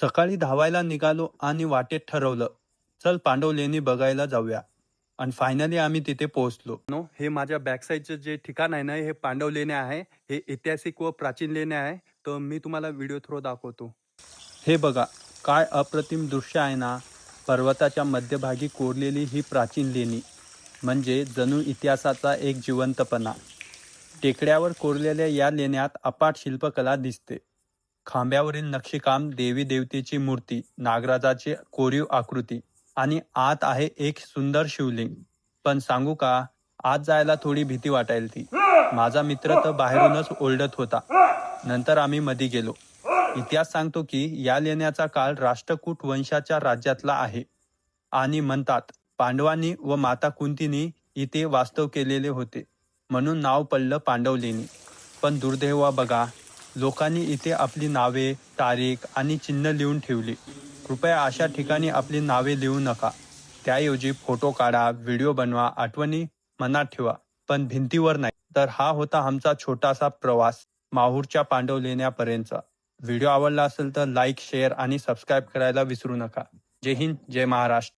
सकाळी धावायला निघालो आणि वाटेत ठरवलं चल पांडव लेणी बघायला जाऊया. आणि फायनली आम्ही तिथे पोहोचलो. नो हे माझ्या बॅक साईडचं जे ठिकाण आहे ना हे पांडव लेणे आहे हे ऐतिहासिक व प्राचीन लेणे आहे तर मी तुम्हाला व्हिडिओ थ्रू दाखवतो. हे बघा काय अप्रतिम दृश्य आहे ना पर्वताच्या मध्यभागी कोरलेली ही प्राचीन लेणी म्हणजे जणू इतिहासाचा एक जिवंतपणा. टेकड्यावर कोरलेल्या या लेण्यात अपाट शिल्पकला दिसते. खांब्यावरील नक्षीकाम देवी देवतेची मूर्ती नागराजाची कोरीव आकृती आणि आत आहे एक सुंदर शिवलिंग. पण सांगू का आत जायला थोडी भीती वाटायला ती. माझा मित्र तर बाहेरूनच ओरडत होता. नंतर आम्ही मध्ये गेलो. इतिहास सांगतो की या लेण्याचा काळ राष्ट्रकूट वंशाच्या राज्यातला आहे. आणि म्हणतात पांडवांनी व माता कुंतीनी इथे वास्तव केलेले होते. म्हणून नाव पडलं पांडव लेणी पण दुर्दैव बघा लोकांनी इथे आपली नावे तारीख आणि चिन्ह लिहून ठेवली. कृपया अशा ठिकाणी आपली नावे लिहू नका. त्याऐवजी फोटो काढा व्हिडिओ बनवा आठवणी मनात ठेवा. पण भिंतीवर नाही. तर हा होता आमचा छोटासा प्रवास माहूरच्या पांडव लेण्यापर्यंतचा व्हिडिओ आवडला असेल तर लाईक शेअर आणि सबस्क्राईब करायला विसरू नका. जय हिंद जय महाराष्ट्र.